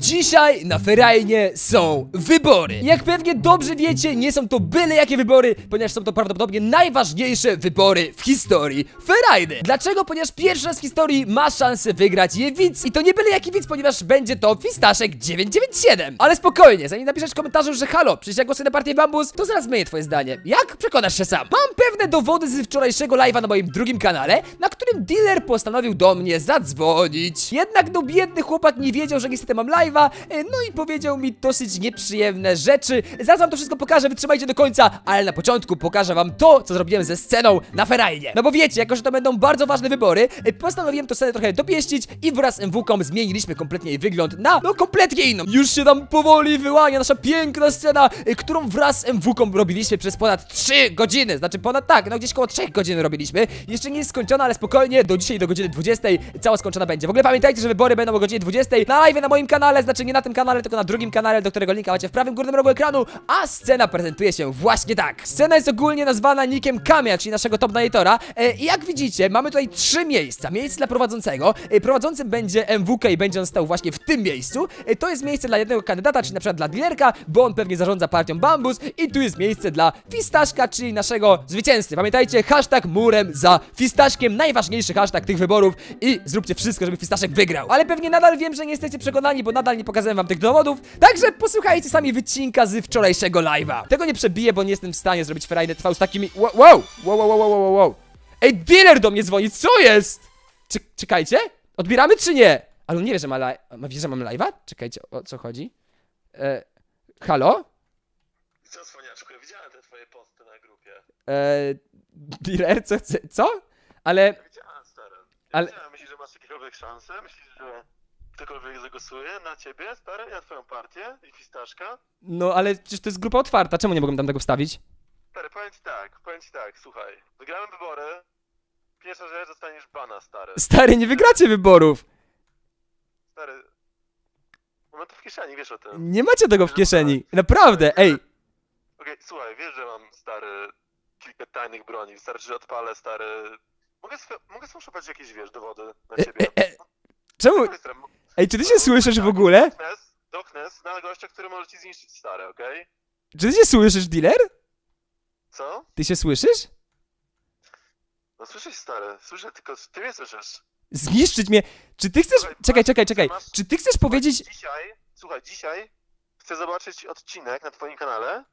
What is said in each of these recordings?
Dzisiaj na Ferajnie są wybory. Jak pewnie dobrze wiecie, nie są to byle jakie wybory, ponieważ są to prawdopodobnie najważniejsze wybory w historii Ferajny. Dlaczego? Ponieważ pierwszy raz w historii ma szansę wygrać je widz i to nie byle jaki widz, ponieważ będzie to Fistaszek 997. Ale spokojnie, zanim napiszesz w komentarzu, że halo, przecież ja głosuję na partię Bambus, to zaraz zmienię twoje zdanie. Jak? Przekonasz się sam. Mam pewne dowody z wczorajszego live'a na moim drugim kanale, na którym dealer postanowił do mnie zadzwonić. Jednak no biedny chłopak nie wiedział, że niestety mam live'a, e, no i powiedział mi dosyć nieprzyjemne rzeczy. Zaraz wam to wszystko pokażę, wytrzymajcie do końca, ale na początku pokażę wam to, co zrobiłem ze sceną na Ferajnie. No bo wiecie, jako że to będą bardzo ważne wybory, e, postanowiłem to scenę trochę dopieścić i wraz z MWką zmieniliśmy kompletnie jej wygląd na, no kompletnie inną. Już się tam powoli wyłania nasza piękna scena, e, którą wraz z MWką robiliśmy przez ponad 3 godziny. Znaczy ponad tak, no gdzieś koło 3 godzin robiliśmy. Jeszcze nie jest skończona, ale spokojnie, do dzisiaj do godziny 20 cała skończona będzie. W ogóle pamiętajcie, że wybory będą o godzinie 20 na live na moim kanale, znaczy nie na tym kanale, tylko na drugim kanale, do którego linka macie w prawym górnym rogu ekranu, a scena prezentuje się właśnie tak. Scena jest ogólnie nazwana nickiem Kamia, czyli naszego top donatora. E, I jak widzicie, mamy tutaj trzy miejsca. Miejsce dla prowadzącego. E, prowadzącym będzie MWK i będzie on stał właśnie w tym miejscu. E, to jest miejsce dla jednego kandydata, czyli na przykład dla dealerka, bo on pewnie zarządza partią Bambus. I tu jest miejsce dla Fistaszka, czyli naszego zwycięzcy. Pamiętajcie, hashtag murem za Fistaszkiem, najważniejszy hashtag tych wyborów i zróbcie wszystko, żeby Fistaszek wygrał. Ale pewnie nadal wiem, że nie jesteście przekonani, bo nadal nie pokazałem wam tych dowodów, także posłuchajcie sami wycinka z wczorajszego live'a. Tego nie przebiję, bo nie jestem w stanie zrobić Friday trwał z takimi... Wow, wow, wow, wow, wow, wow, wow. Ej, dealer do mnie dzwoni, co jest? Czy, czekajcie, odbieramy czy nie? Ale on nie wie, że ma live... Wie, że mam live'a? Czekajcie, o co chodzi? E, halo? Co, cwaniaczku, ja widziałem te twoje posty na grupie. E, dealer, co co? Ale, Ja widziałem, stary. Ja Ale- widziałem. Myślisz, że masz jakiekolwiek szanse? Myślisz, że ktokolwiek zagłosuje na ciebie, stary, na twoją partię i fistaszka? no ale przecież to jest grupa otwarta, czemu nie mogłem tam tego wstawić? Stary, powiem ci tak, powiem ci tak, słuchaj. Wygrałem wybory. Pierwsza rzecz, dostaniesz bana, stary. Stary, nie wygracie wyborów! Stary. Mam to w kieszeni, wiesz o tym. Nie macie tego w kieszeni, naprawdę, ej! Okej, słuchaj, wiesz, że mam, stary, kilka tajnych broni. Wystarczy, że odpalę, stary... Mogę, swe- mogę sfałszować jakieś, wiesz, dowody na E, ciebie. e, e, czemu? Ej, czy ty się słyszysz w ogóle? Doknes, Doknes na gościa, który może ci zniszczyć stare, okej? Czy ty się słyszysz, dealer? Co? Ty się słyszysz? No słyszysz stary, słyszę, tylko ty mnie słyszysz. Zniszczyć mnie. Czy ty chcesz. Słuchaj, Czekaj, masz- czekaj, czekaj. masz- Czy ty chcesz powiedzieć. Dzisiaj, słuchaj, dzisiaj chcę zobaczyć odcinek na twoim kanale,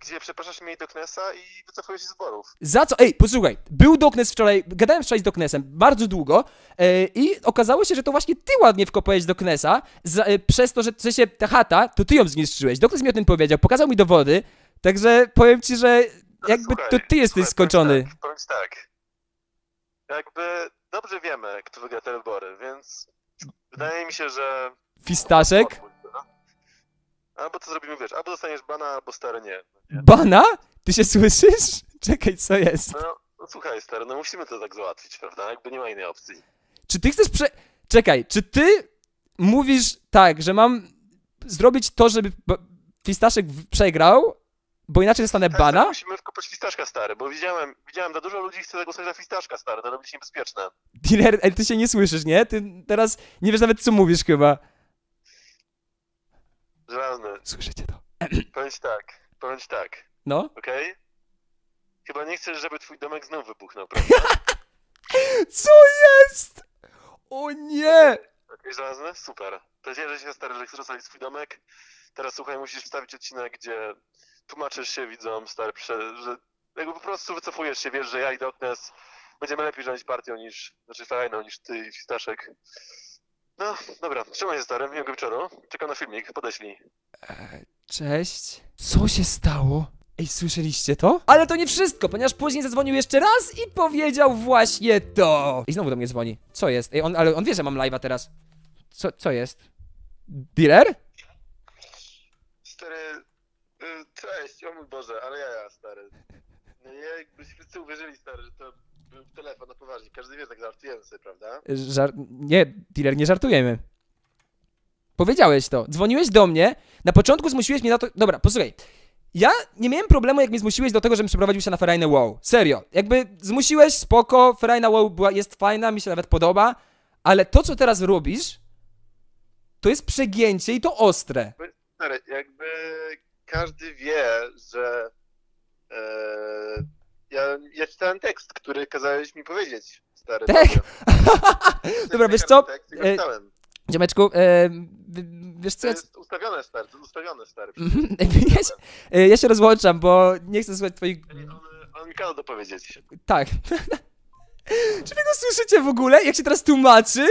gdzie przepraszasz mnie i Doknesa i wycofujesz się z wyborów. Za co? Ej, posłuchaj. Był Doknes wczoraj. Gadałem wczoraj z Doknesem bardzo długo. E, I okazało się, że to właśnie ty ładnie wkopałeś Doknesa. Za, e, przez to, że w sensie ta chata, to ty ją zniszczyłeś. Doknes mi o tym powiedział, pokazał mi dowody. Także powiem ci, że No, jakby słuchaj, to ty jesteś słuchaj, skończony. Powiem tak, powiem ci tak. Jakby dobrze wiemy, kto wygra te wybory, więc wydaje mi się, że... Fistaszek? Albo to zrobimy, wiesz, albo dostaniesz bana, albo stary nie. nie? Bana? Ty się słyszysz? Czekaj, co jest? No, no słuchaj, stary, no musimy to tak załatwić, prawda? Jakby nie ma innej opcji. Czy ty chcesz prze... Czekaj, czy ty mówisz tak, że mam zrobić to, żeby b- Fistaszek w- przegrał, bo inaczej dostanę Tak, bana? musimy wkopać fistaszka, stary, bo widziałem, widziałem, za dużo ludzi chce zagłosować na fistaszka, stary, to robi się niebezpieczne. Dealer, ale ty się nie słyszysz, nie? Ty teraz nie wiesz nawet, co mówisz chyba. Żelazny, Słyszycie to? ci tak, ci tak, No? okej? Chyba nie chcesz, żeby twój domek znów wybuchnął, prawda? Co jest? O nie! Okej, żelazny? Super. To cieszę się, stary, że chcesz swój domek. Teraz słuchaj, musisz wstawić odcinek, gdzie tłumaczysz się widzom, stary, prze- że jakby po prostu wycofujesz się, wiesz, że ja i Doknes będziemy lepiej rządzić partią niż, znaczy fajną niż ty i Fistaszek. No, dobra, trzymaj się stary, miłego wieczoru. Czekam na filmik, podeślij. Cześć. Co się stało? Ej, słyszeliście to? Ale to nie wszystko, ponieważ później zadzwonił jeszcze raz i powiedział właśnie to. I znowu do mnie dzwoni. Co jest? Ej, on, ale on wie, że mam live'a teraz. Co, co jest? Dealer? Stary, y, cześć, o mój Boże, ale ja, ja, stary. No ja jakby wszyscy uwierzyli, stary, że to telefon na poważnie. Każdy wie, tak żartujemy sobie, prawda? Żar... Nie, dealer, nie żartujemy. Powiedziałeś to. Dzwoniłeś do mnie. Na początku zmusiłeś mnie na to. Dobra, posłuchaj. Ja nie miałem problemu, jak mnie zmusiłeś do tego, żebym przeprowadził się na Ferrari WoW. Serio. Jakby zmusiłeś, spoko, Ferrari WoW była, jest fajna, mi się nawet podoba, ale to, co teraz robisz, to jest przegięcie i to ostre. Stary, jakby każdy wie, że e, ja, ja czytałem tekst, który kazałeś mi powiedzieć, stary. Tak? Dobra, wiesz co? Tekst, go E, czytałem. E, w- wiesz co, To ja, jest ustawione, stary, to jest ustawione, stary. Mhm, ja, się, e, ja się rozłączam, bo nie chcę słuchać twoich... On, on mi kazał dopowiedzieć. Tak. Czy wy go słyszycie w ogóle, jak się teraz tłumaczy?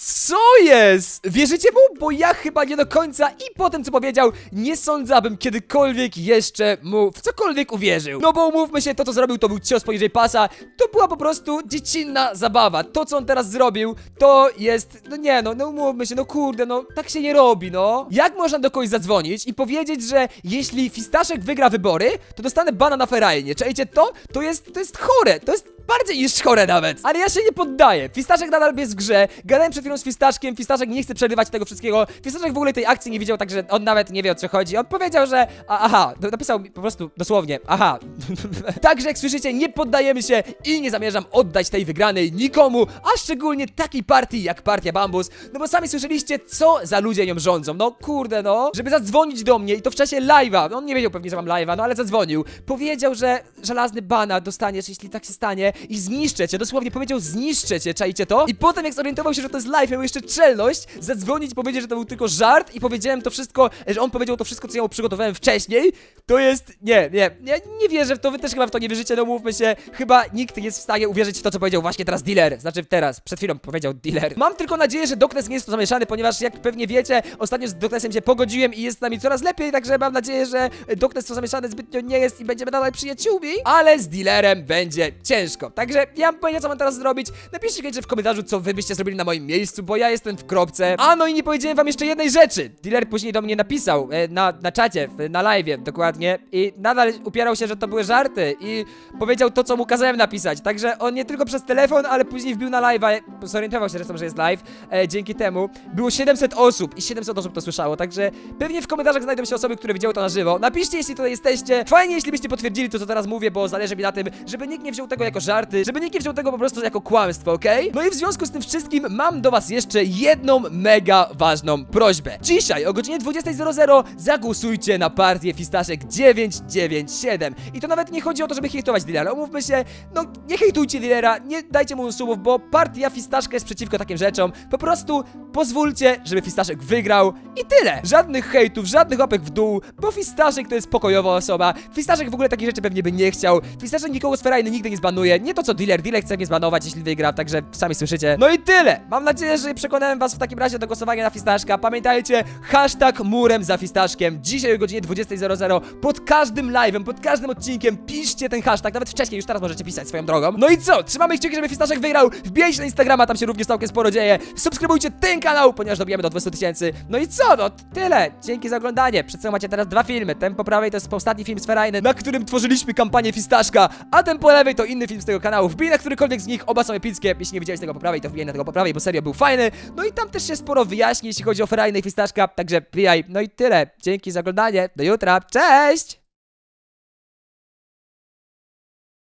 Co jest? Wierzycie mu? Bo ja chyba nie do końca i po tym co powiedział, nie sądzę, abym kiedykolwiek jeszcze mu w cokolwiek uwierzył. No bo umówmy się, to co zrobił to był cios poniżej pasa, to była po prostu dziecinna zabawa. To co on teraz zrobił, to jest, no nie no, no umówmy się, no kurde, no tak się nie robi, no. Jak można do kogoś zadzwonić i powiedzieć, że jeśli Fistaszek wygra wybory, to dostanę bana na ferajnie. Czajcie to? To jest, to jest chore, to jest bardziej niż chore nawet. Ale ja się nie poddaję. Fistaszek nadal jest w grze. Gadałem przed chwilą z Fistaszkiem. Fistaszek nie chce przerywać tego wszystkiego. Fistaszek w ogóle tej akcji nie widział, także on nawet nie wie o co chodzi. On powiedział, że a, aha, no, napisał mi po prostu dosłownie, aha. także jak słyszycie, nie poddajemy się i nie zamierzam oddać tej wygranej nikomu, a szczególnie takiej partii jak partia Bambus. No bo sami słyszeliście, co za ludzie nią rządzą. No kurde, no. Żeby zadzwonić do mnie i to w czasie live'a. On nie wiedział pewnie, że mam live'a, no ale zadzwonił. Powiedział, że żelazny bana dostaniesz, jeśli tak się stanie i zniszczę cię. Dosłownie powiedział zniszczę cię, czajcie to? I potem jak zorientował się, że to jest live, miał jeszcze czelność zadzwonić i powiedzieć, że to był tylko żart i powiedziałem to wszystko, że on powiedział to wszystko, co ja mu przygotowałem wcześniej. To jest... Nie, nie, nie, nie wierzę w to, wy też chyba w to nie wierzycie, no mówmy się. Chyba nikt nie jest w stanie uwierzyć w to, co powiedział właśnie teraz dealer. Znaczy teraz, przed chwilą powiedział dealer. Mam tylko nadzieję, że Doknes nie jest to zamieszany, ponieważ jak pewnie wiecie, ostatnio z Doknesem się pogodziłem i jest z nami coraz lepiej, także mam nadzieję, że Doknes to zamieszany zbytnio nie jest i będziemy nadal przyjaciółmi, ale z dealerem będzie ciężko. Także ja mam pojęcia, co mam teraz zrobić. Napiszcie koniecznie w komentarzu, co wy byście zrobili na moim miejscu, bo ja jestem w kropce. A no i nie powiedziałem wam jeszcze jednej rzeczy. Dealer później do mnie napisał e, na, na czacie, w, na live dokładnie i nadal upierał się, że to były żarty i powiedział to, co mu kazałem napisać. Także on nie tylko przez telefon, ale później wbił na live'a, zorientował się zresztą, że jest live. E, dzięki temu było 700 osób i 700 osób to słyszało, także pewnie w komentarzach znajdą się osoby, które widziały to na żywo. Napiszcie, jeśli tutaj jesteście. Fajnie, jeśli byście potwierdzili to, co teraz mówię, bo zależy mi na tym, żeby nikt nie wziął tego jako żarty, żeby nikt nie wziął tego po prostu jako kłamstwo, okej? No i w związku z tym wszystkim mam do was jeszcze jedną mega ważną prośbę. Dzisiaj o godzinie 20.00 zagłosujcie na partię Fistaszek 997. I to nawet nie chodzi o to, żeby hejtować dealera. Umówmy się, no nie hejtujcie dealera, nie dajcie mu subów, bo partia Fistaszka jest przeciwko takim rzeczom. Po prostu pozwólcie, żeby Fistaszek wygrał i tyle. Żadnych hejtów, żadnych łapek w dół, bo Fistaszek to jest pokojowa osoba. Fistaszek w ogóle takich rzeczy pewnie by nie chciał. Fistaszek nikogo z nigdy nie zbanuje. Nie to co dealer, dealer chce mnie zbanować, jeśli wygra, także sami słyszycie. No i tyle. Mam nadzieję, że przekonałem was w takim razie do głosowania na Fistaszka. Pamiętajcie, hashtag murem za Fistaszkiem. Dzisiaj o godzinie 20.00 pod każdym live'em, pod każdym odcinkiem piszcie ten hashtag, nawet wcześniej, już teraz możecie pisać swoją drogą. No i co? Trzymamy kciuki, żeby Fistaszek wygrał. Wbijajcie na Instagrama, tam się również całkiem sporo dzieje. Subskrybujcie ten kanał, ponieważ dobijemy do 200 tysięcy. No i co? No tyle. Dzięki za oglądanie. Przed sobą macie teraz dwa filmy. Ten po prawej to jest ostatni film z Ferajny, na którym tworzyliśmy kampanię Fistaszka, a ten po lewej to inny film z tego kanału. Wbij na którykolwiek z nich, oba są epickie. Jeśli nie widziałeś tego po prawej, to wbijaj na tego po prawej, bo serio był fajny. No i tam też się sporo wyjaśni, jeśli chodzi o Ferajny i Fistaszka, także wbijaj. No i tyle. Dzięki za oglądanie. Do jutra. Cześć!